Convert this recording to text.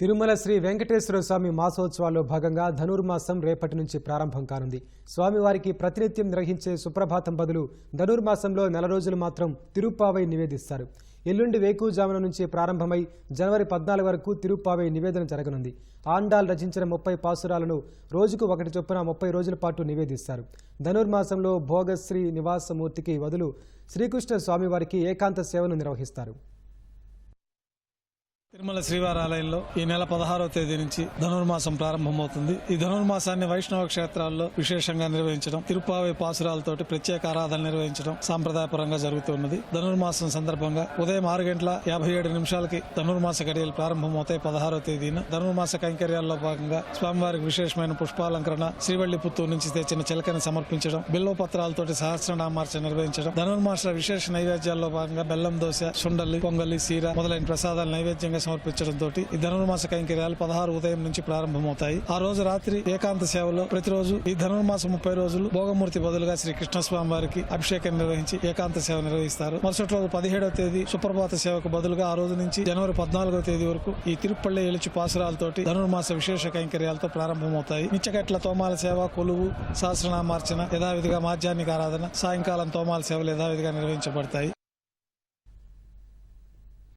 తిరుమల శ్రీ వెంకటేశ్వర స్వామి మాసోత్సవాల్లో భాగంగా ధనుర్మాసం రేపటి నుంచి ప్రారంభం కానుంది. స్వామివారికి ప్రతినిత్యం నిర్వహించే సుప్రభాతం బదులు ధనుర్మాసంలో నెల రోజులు మాత్రం తిరుప్పావై నివేదిస్తారు. ఎల్లుండి వేకుజామున నుంచి ప్రారంభమై జనవరి పద్నాలుగు వరకు తిరుప్పావై నివేదన జరగనుంది. ఆండాల్ రచించిన ముప్పై పాసురాలను రోజుకు ఒకటి చొప్పున ముప్పై రోజుల పాటు నివేదిస్తారు. ధనుర్మాసంలో భోగశ్రీ నివాసమూర్తికి బదులు శ్రీకృష్ణ స్వామివారికి ఏకాంత సేవను నిర్వహిస్తారు. తిరుమల శ్రీవారాలయంలో ఈ నెల పదహారవ తేదీ నుంచి ధనుర్మాసం ప్రారంభమవుతుంది. ఈ ధనుర్మాసాన్ని వైష్ణవ క్షేత్రాల్లో విశేషంగా నిర్వహించడం తిరుపావై పాసురాలతోటి ప్రత్యేక ఆరాధన నిర్వహించడం సాంప్రదాయపరంగా జరుగుతున్నది ధనుర్మాసం సందర్భంగా ఉదయం ఆరు గంటల యాభై ఏడు నిమిషాలకి ధనుర్మాస గడియలు ప్రారంభమవుతాయి పదహారవ తేదీన. ధనుర్మాస కైంకర్యాల్లో భాగంగా స్వామివారికి విశేషమైన పుష్పాలంకరణ శ్రీవల్లి పుత్తూరు నుంచి తెచ్చిన చిలకని సమర్పించడం బిల్వ పత్రాలతోటి సహస్రనామార్చన నిర్వహించడం ధనుర్మాస విశేష నైవేద్యాల్లో భాగంగా బెల్లం దోశ సుండలి పొంగలి సీర మొదలైన ప్రసాదాలు నైవేద్యంగా ఘనంగా సమర్పించడంతో ఈ ధనుర్మాస కైంకర్యాలు పదహారు ఉదయం నుంచి ప్రారంభమవుతాయి. ఆ రోజు రాత్రి ఏకాంత సేవలో ప్రతిరోజు ఈ ధనుర్మాసం ముప్పై రోజులు భోగమూర్తి బదులుగా శ్రీ కృష్ణస్వామి వారికి అభిషేకం నిర్వహించి ఏకాంత సేవ నిర్వహిస్తారు. మరుసటి రోజు పదిహేడవ తేదీ సుప్రభాత సేవకు బదులుగా ఆ రోజు నుంచి జనవరి పద్నాలుగో తేదీ వరకు ఈ తిరుపల్లి ఎలుచు పాసురాలతోటి ధనుర్మాస విశేష కైంకర్యాలతో ప్రారంభమవుతాయి. నిచ్చగట్ల తోమాల సేవ కొలువు సహస్రనామార్చన యథావిధిగా మాధ్యాహ్నిక ఆరాధన సాయంకాలం తోమాల సేవలు యథావిధిగా నిర్వహించబడతాయి.